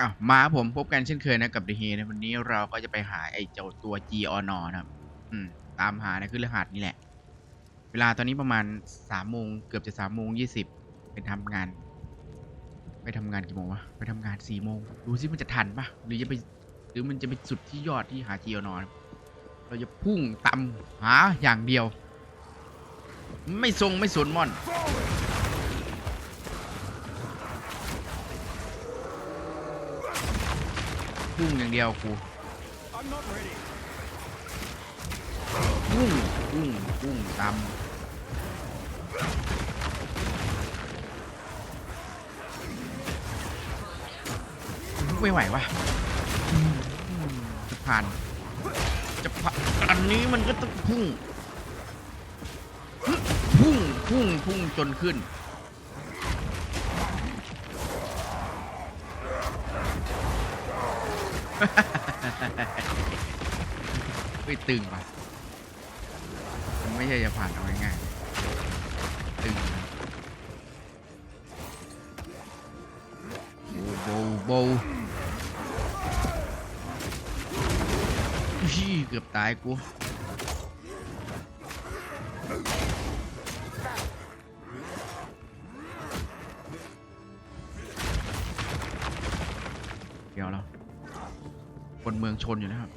อ้าวมาผมพบกันเช่นเคยนะกับเด e ฮนะวันนี้เราก็จะไปหาไอ้เจ้าตัว G o n นะครับ อืม ตามหานะคือรหัสนี่แหละ เวลาตอนนี้ประมาณสามโมงเกือบจะสามโมงยี่สิบไปทำงาน ไปทำงานกี่โมงวะไปทำงานสี่โมงดูซิมันจะทันปะหรือจะไป หรือมันจะไปสุดที่ยอดที่หา G o n นะรเราจะพุ่งตำหาอย่างเดียว ไม่ทรงไม่สนม่อน พุ่งอย่างเดียวกูพุ่งพุ่งพุ่งตามไม่ไหววะจะผ่าน จะผ่านอันนี้มันก็ต้องพุ่ง พุ่ง พุ่ง พุ่งจนขึ้น ไม่ตึงว่ะมันไม่ใช่จะผ่านเอาง่ายๆตึงโบโบว์โบว์อี้เกือบตายกูเดี๋ยวเรา คนเมืองชนอยู่นะครับ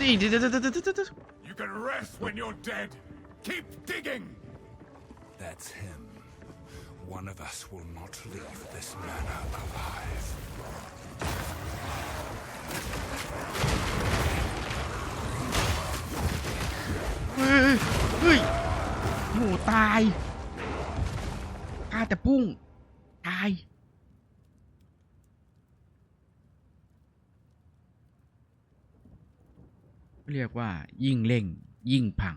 นี่เดี๋ยวเดี๋ยวเดี๋ยวเดี๋ยวเดี๋ยว You can rest when you're dead. Keep digging. That's him. One of us will not leave this manor alive. เฮ้ยเฮ้ยโหตายกล้าแต่พุ่ง ตาย เรียกว่า ยิ่งเร่ง ยิ่งพัง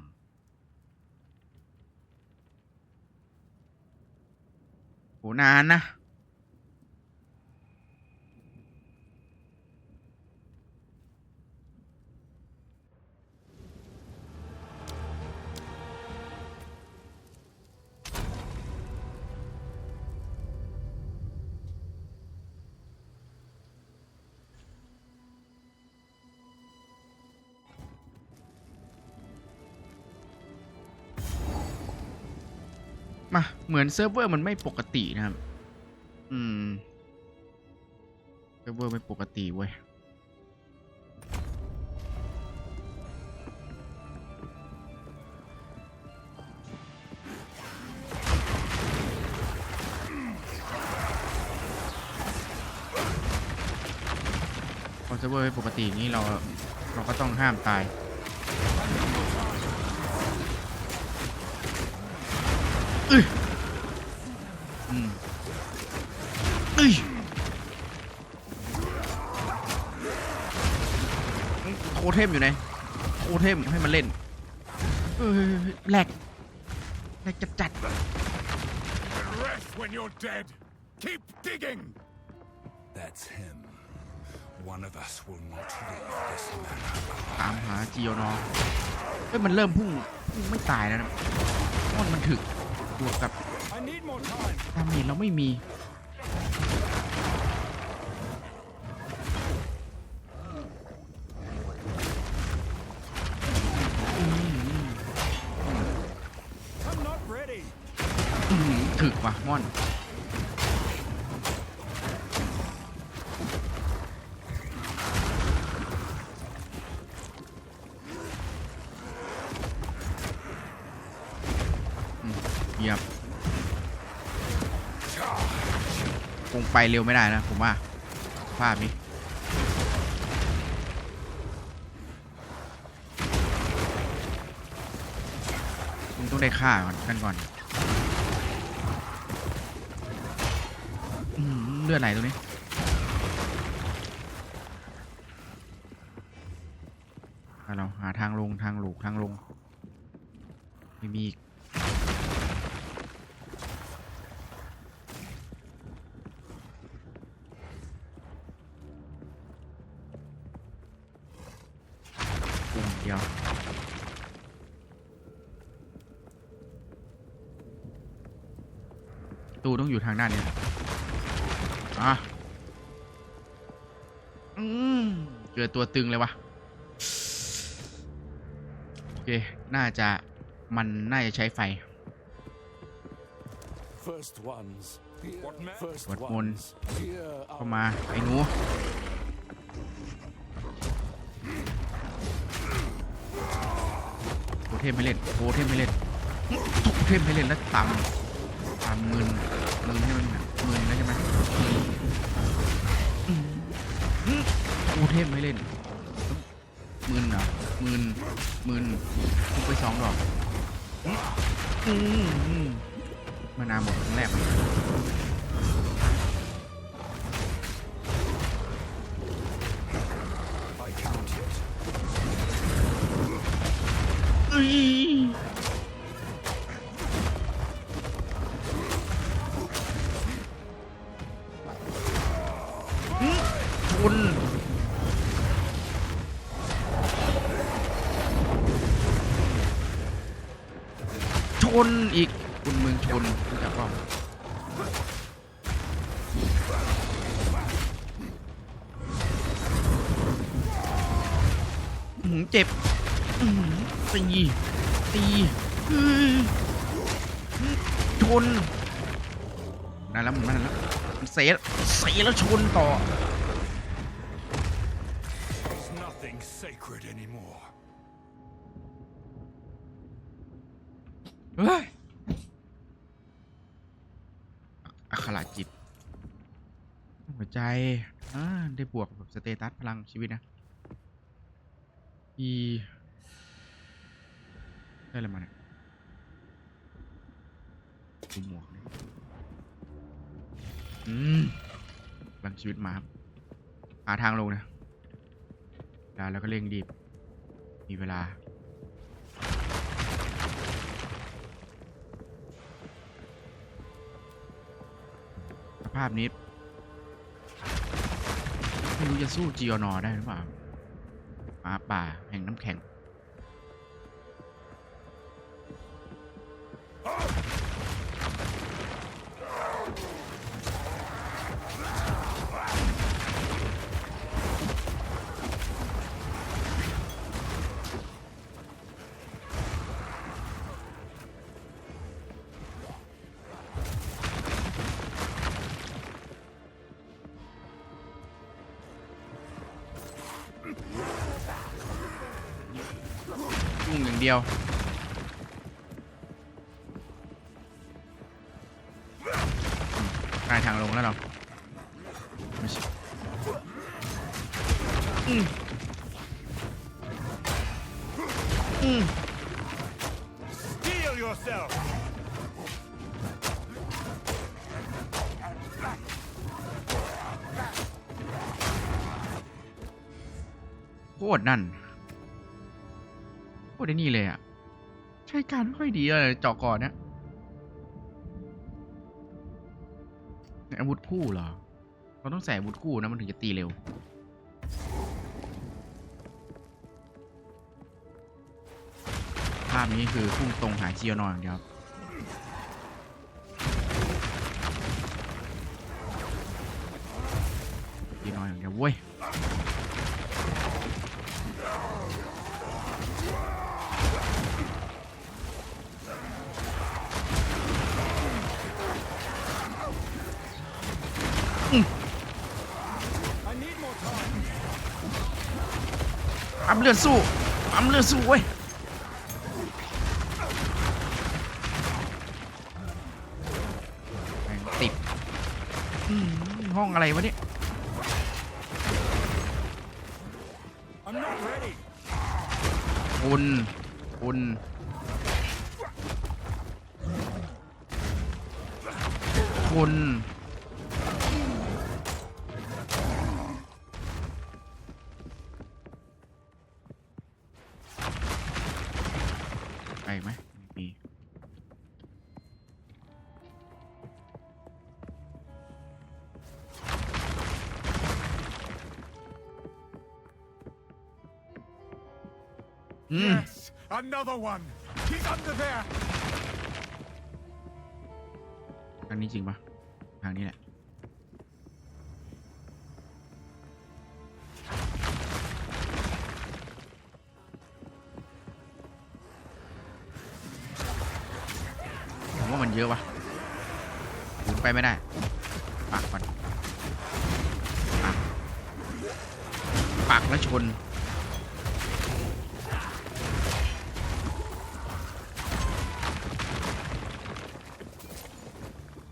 โหนานนะ เหมือนเซิร์ฟเวอร์มันไม่ปกตินะครับ อืม เซิร์ฟเวอร์ไม่ปกติเว้ย พอเซิร์ฟเวอร์ไม่ปกตินี้เราเราก็ต้องห้ามตายอ้อ มอยู่ไหนโทเทมให้มันเล่นเอ้ยแหลกแหลกจัดจัด You can rest when you're dead. Keep digging. That's him. One of us will not leave this manor ตามหาจีโอนอเฮ้ยมันเริ่มพุ่งพุ่งไม่ตายแล้วนะม่อนมันถึกบวกกับ I need more time. ดาเมจเราไม่มี เร็วไม่ได้นะ ผมว่าภาพนี้มึงต้องได้ฆ่าก่อนกันก่อนเลือดไหลตรงนี้เราหาทางลงทางหลูกทางลงไม่มี ทางด้านนี้อะอืมเกิดตัวตึงเลยวะโอเค น่าจะมันน่าจะใช้ไฟกดมนเข้ามา ไอ้หนูโคเทมไม่เล่นโคเทมไม่เล่นโคเทมไม่เล่นแล้วตามตามเงิน มึนให้มันแบบมึนแล้วใช่ไหมอืมโทเทมไม่เล่นมึนเหรอมึนมึนทุบไปสองดอกอืมอืมมานาวหมดครั้งแรกเลย เสียเสียแล้วชนต่อ There's nothing sacred anymore. เฮ้ยอัคระจิต หัวใจอ่าได้บวกแบบสเตตัสพลังชีวิตนะ อีได้อะไรมาเนี่ยดูหมวกนี่ อืมพลังชีวิตมาครับหาทางลงนะเวลแล้วก็เร่งรีบ มีเวลา ภาพนี้ ไม่รู้จะสู้จีออนอได้หรือเปล่าหมาป่าแห่งน้ำแข็ง เดียว กลายทางลงแล้วเราไม่ใช่อืมอืม Steel yourself! โคตรนั่น โคตรไอ้นี่เลยอะ ใช้การไม่ค่อยดีเลยเจาะก่อนเนี่ยอาวุธคู่เหรอ เราต้องใส่อาวุธคู่นะมันถึงจะตีเร็ว ภาพนี้คือพุ่งตรงหาเจียนอนอย่างเดียวครับเจียนอนอย่างเดียวเว้ย ปั๊มเลือดสู้ปั๊มเลือดสู้เว้ยแม่งติดอืมห้องอะไรวะเนี่ย I'm not ready. คุณคุณ อืม Yes, another one. He's under there. ทางนี้จริงปะทางนี้แหละ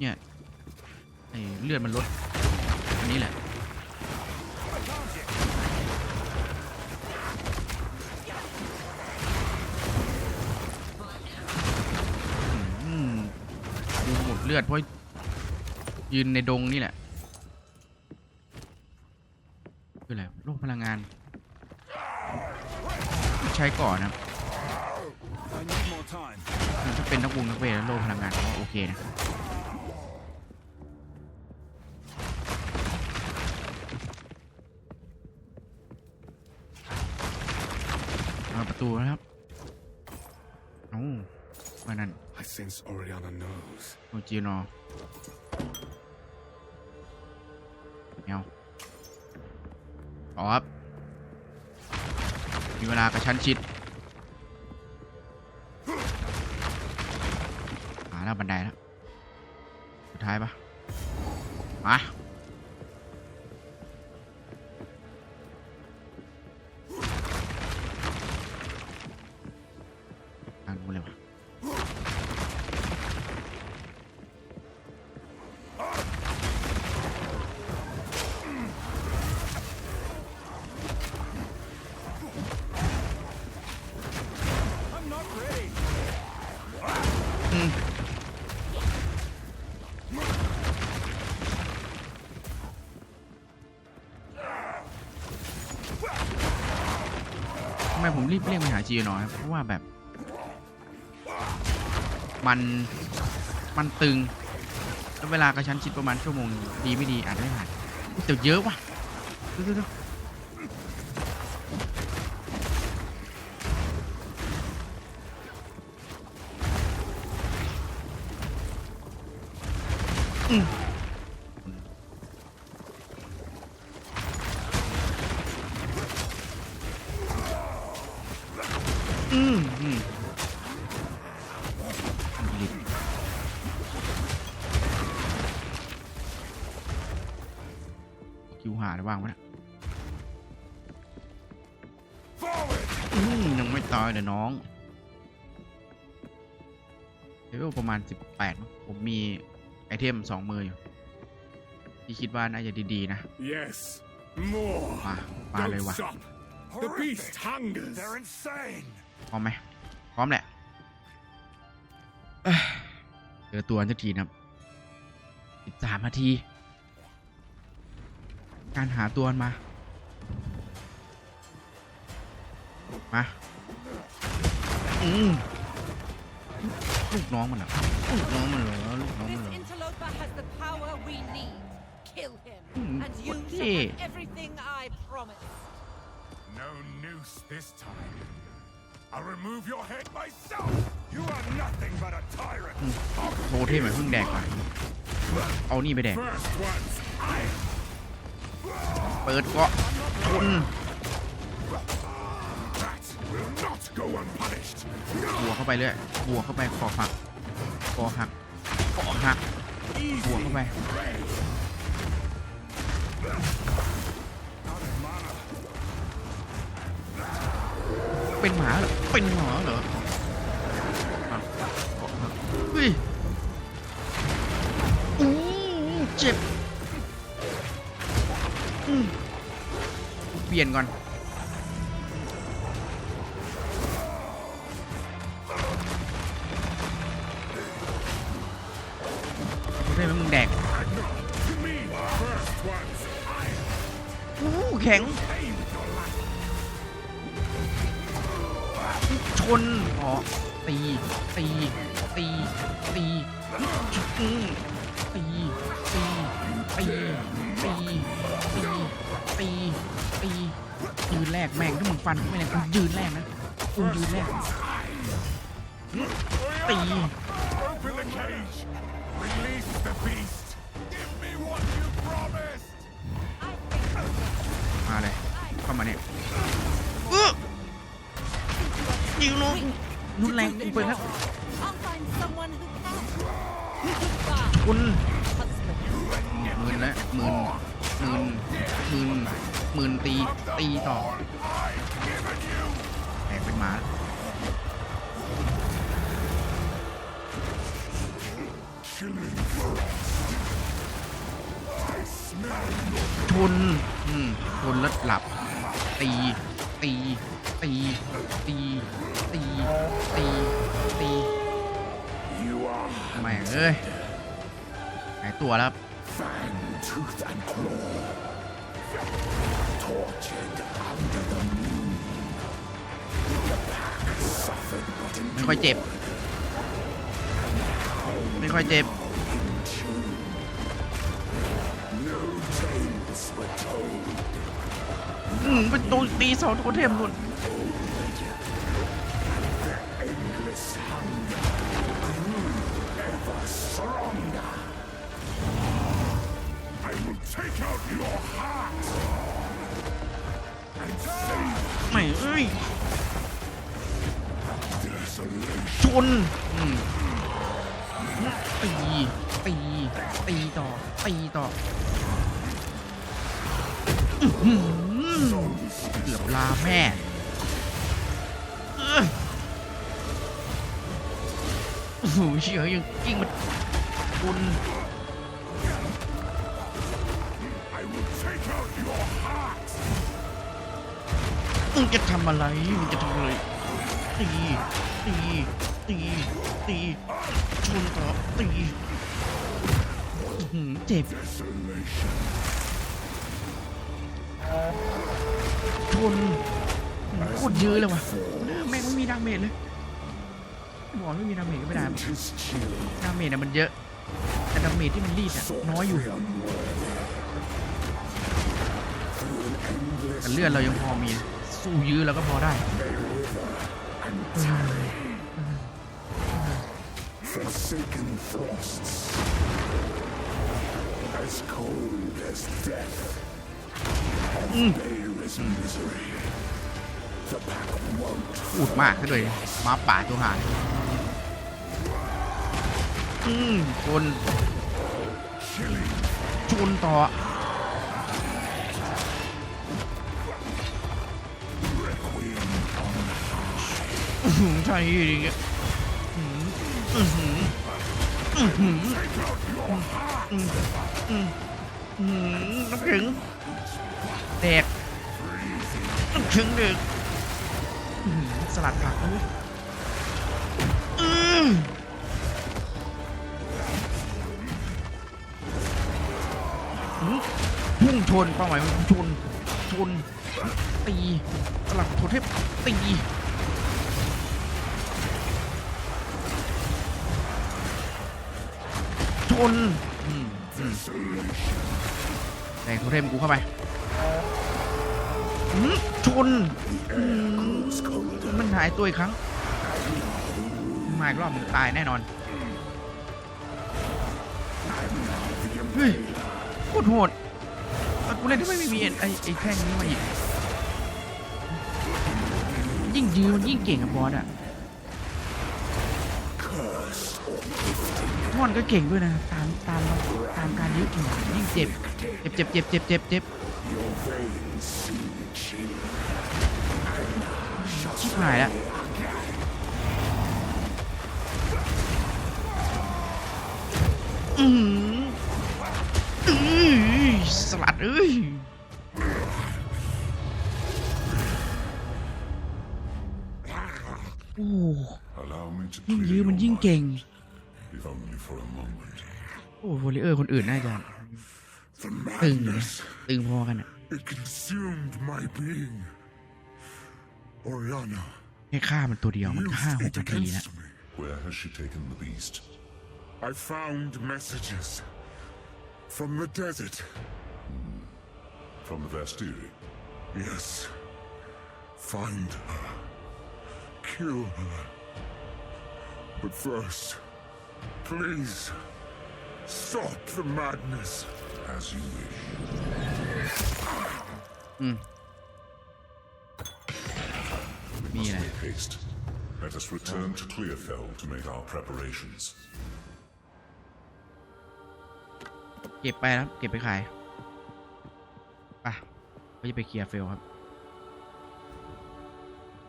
เนี่ยไอเลือดมันลดอันนี้แหละ อืมดูหมดเลือดเพราะยืนในดงนี่แหละ คืออะไรโรคพลังงาน ใช้ก่อนนะถ้าเป็นนักวงนักเวทแล้วโลพลังงานก็โอเคนะ ว่านั่น I sense Oriana knows. โอจีนอเงาตอบมีเวลากระชั้นชิดหาแล้วบันไดแล้ว สุดท้ายปะมา รีบเรียกไปหาจีหน่อยเพราะว่าแบบ มันมันตึงแล้วเวลากระชั้นชิดประมาณชั่วโมงดีไม่ดีอาจจะไม่ผ่านอุ๊ยแต่เยอะว่ะดูดูดู หาได้ว่างไหมนะ Forward! อืมยังไม่ตายเดี๋ยวน้องเลเวลประมาณ 18มั้งผมมีไอเทมสองมืออยู่ ที่คิดว่าน่าจะดี ๆ นะ Yes, more. มามาเลย Don't ว่ะ stop. The beast hungers. They're insane. พร้อมไหมพร้อมแหละเอ้ยเจอตัวสักทีนะครับอีกสามนาที การหาตัวมันมามา อืมลูกน้องมันเหรอลูกน้องมันเหรอลูกน้องมัน This เหรอ interloper has the power we need. Kill him, Hmm, and you what shall the- have everything I promise. No noose this time. I'll remove your head myself. You are nothing but a tyrant. โทเทมเหมือนเพิ่งแดกไปเอานี่ไปแดก First one's iron. เปิดเกาะชน That will not go unpunished. บวกเข้าไปเรื่อยบวกเข้าไปคอหักคอหักคอหักบวกเข้าไปเป็นหมาเหรอ เป็นหมาเหรอคอหักเฮ้ยอู้เจ็บ เปลี่ยนก่อนได้ไมมึงแดก To me, first one's iron. อู้แข็ง ชน อ๋อ ตี ตี ตี ตีอืมตีตีตีตี ตีตีตียืนแรกแม่งถ้ามึงฟันกูไม่แรงกูยืนแรกนะกูยืนแรกตี Open the cage. Release the beast. Give me what you promised. มาเลยเข้ามาเนี่ยอื้อยิงลงรุนแรงกูไปแล้ว I'll find someone who can. คุณ Huntsman. หมื่นละหมื่น หมื่นหมื่นหมื่นตีตีต่อแตกเป็นหมาชนอืมชนแล้วหลับ ตี ตี ตี ตี ตี ตี ตีแม่งเอ้ยหายตัวแล้ว fang, tooth, and claw. Tortured under the moon. The pack suffered but ไม่ค่อยเจ็บ ไม่ค่อยเจ็บ no tales were told. อืมเป็นตัวตีเสาโทเทมนู่น นอืมตี ตี ตีต่อ ตีต่ออื้อหือเกือบลาแม่โอ้โหเชี่ยยังกิ้งมันคุณมึงจะทำอะไร มึงจะทำอะไรตีตี ตี ตี ชนต่อตีอื้อหือเจ็บ ชนโคตรเยอะเลยว่ะแม่งไม่มีดาเมจเลยบอกไม่มีดาเมจก็ไม่ได้ It is chill. ดาเมจน่ะมันเยอะ แต่ดาเมจที่มันรีดอะน้อยอยู่ แต่เลือดเรายังพอมี สู้ยื้อเราก็พอได้ Forsaken frosts. As cold as death. As bare as misery. The pack won't พูดมากซะด้วยหมาป่าตัวหายอืมชน chilling ชนต่อ requiem on อื้อหือใช่ดิ น้ำแข็งแดกน้ำแข็งเด็กสลัดผักด้วยพุ่งชนเป้าหมายมันชนชนตีสลัดโทเทพตี ชนอืมอืมแรงโทเทมกูเข้าไปอืมชนอืม colder. มันหายตัวอีกครั้งมาอีกรอบมึงตายแน่นอนเฮ้ยโคตรโหดแต่กูเล่นที่ไม่มีไอ้ไอ้แท่งนี้มาอีกยิ่งยื้อมันยิ่งเก่งกับบอสอะ ทอนก็เก่งด้วยนะตามตามตามการยื้อยิ่งเจ็บเจ็บเจ็บเจ็บเจ็บเจ็บเจ็บชิบหายแล้วอืออือสลัดเอ้ยโอ้ยิ่งยื้อมันยิ่งเก่ง if only for a moment. โอ้วอลเลเยอร์คนอื่นน่าจะ The ตึงอยู่นะ madness, ตึงพอกันอ่ะ it consumed my being. Oriana แค่ฆ่ามันตัวเดียวมันก็ used ห้าหก it นาทีนะ against me. Where has she taken the beast? I found messages from the desert. From the Vastiri. Yes. Find her. Kill her. But first, please, stop the madness. As you wish. We Yeah. must make haste. Let us return to Clearfell to make our preparations. เก็บไปแล้ว เก็บไปขายไปะก็จะไปเคลียร์เฟลครับ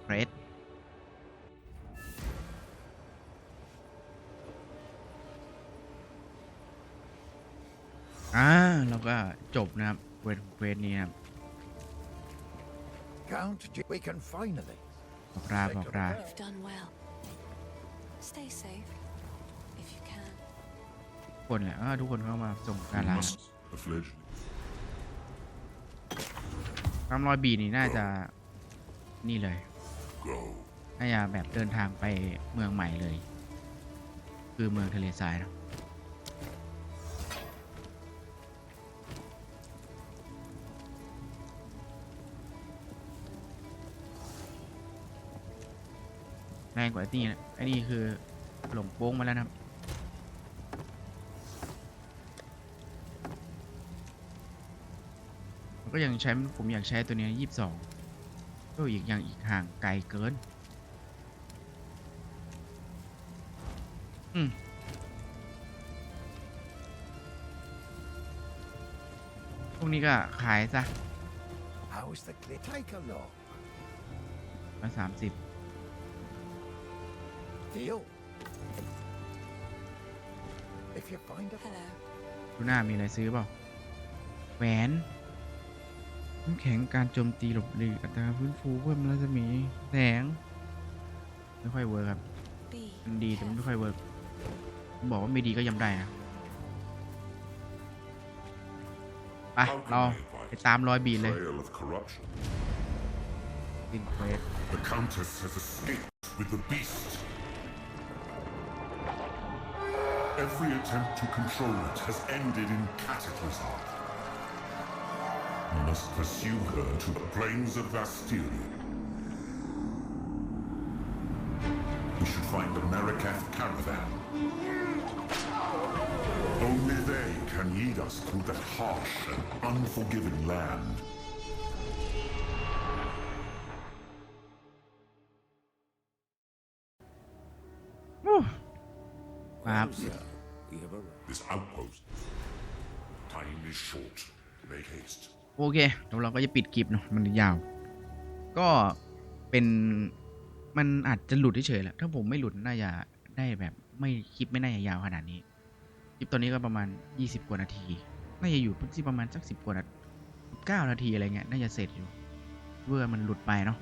เรด บนะครับเวทเวทนี้นะครับ Count, J- we can finally. บอกราบอกรา You've done well. Stay safe, if you can. ทุกคนแหละอ่าทุกคนเข้ามาส่งการลา Must a fledgling. ตามรอยบีนี่น่าจะนี่เลย Go. น่าจะแบบเดินทางไปเมืองใหม่เลย คือเมืองทะเลทรายนะ แรงกว่าไอ้นี่นะไอ้นี่คือหลงโป้งมาแล้วนะครับมันก็ยังใช้ผมอยากใช้ตัวนี้ยี่สิบสองก็อีกอย่างอีกห่างไกลเกิน อืมพวกนี้ก็ขายซะ How's the clip? Take a look. มาสามสิบ Deal. If you find a Hello. ดูหน้ามีอะไรซื้อเปล่าแหวนน้ำแข็งการโจมตีหลบหลีกอัตราฟื้นฟูเพิ่มรัศมีแสง ไม่ค่อยเวิร์คครับ Be มันดีแต่มันไม่ careful. ค่อยเวิร์กผมบอกว่าไม่ดีก็ยำได้นะไปเราไปตามรอยบีดเลย Trail of corruption. สิ้นเควส The Countess has escaped with the beast. Every attempt to control it has ended in cataclysm. We must pursue her to the plains of Vastyria. We should find the Marikath caravan. Only they can lead us through that harsh and unforgiving land. ครับ Well, sir, we have arrived. This outpost. Time is short. Make haste. โอเคเดี๋ยวเราก็จะปิดคลิปเนาะมันยาว ก็เป็นมันอาจจะหลุดเฉยๆแหละถ้าผมไม่หลุดน่าจะได้แบบไม่คลิปไม่น่าจะยาวขนาดนี้ คลิปตอนนี้ก็ประมาณ 20 กว่านาที น่าจะอยู่ที่ประมาณสักสิบกว่านาเก้านาทีอะไรเงี้ยน่าจะเสร็จอยู่เพื่อมันหลุดไปเนาะ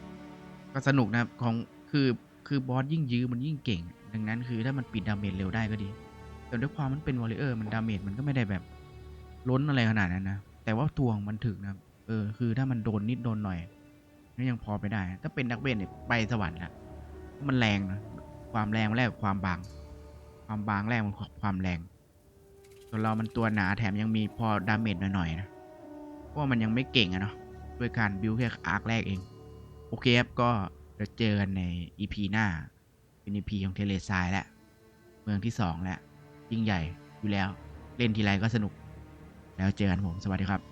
ก็สนุกนะครับของคือคือบอสยิ่งยื้อมันยิ่งเก่ง ดังนั้นคือถ้ามันปิดดาเมจเร็วได้ก็ดี แต่ด้วยความมันเป็นวอลเลเยอร์มันดาเมจมันก็ไม่ได้แบบ ล้นอะไรขนาดนั้นนะ แต่ว่าตวงมันถึกนะ เออ คือถ้ามันโดนนิดโดนหน่อยก็ยังพอไปได้ ถ้าเป็นนักเวทเนี่ยไปสวรรค์ละมันแรงนะ ความแรงแลกกับความบาง ความบางแลกมันความแรงส่วนเรามันตัวหนาแถมยังมีพอดาเมจหน่อยๆนะ เพราะมันยังไม่เก่งอะเนาะ ด้วยการบิวแค่อาร์คแรกเอง โอเคครับ ก็เดี๋ยวเจอกันใน EP หน้า เป็นพีของเทเลซายแล้วเมืองที่สองแล้วยิ่งใหญ่อยู่แล้ว เล่นทีไรก็สนุก แล้วเจอกันผมสวัสดีครับ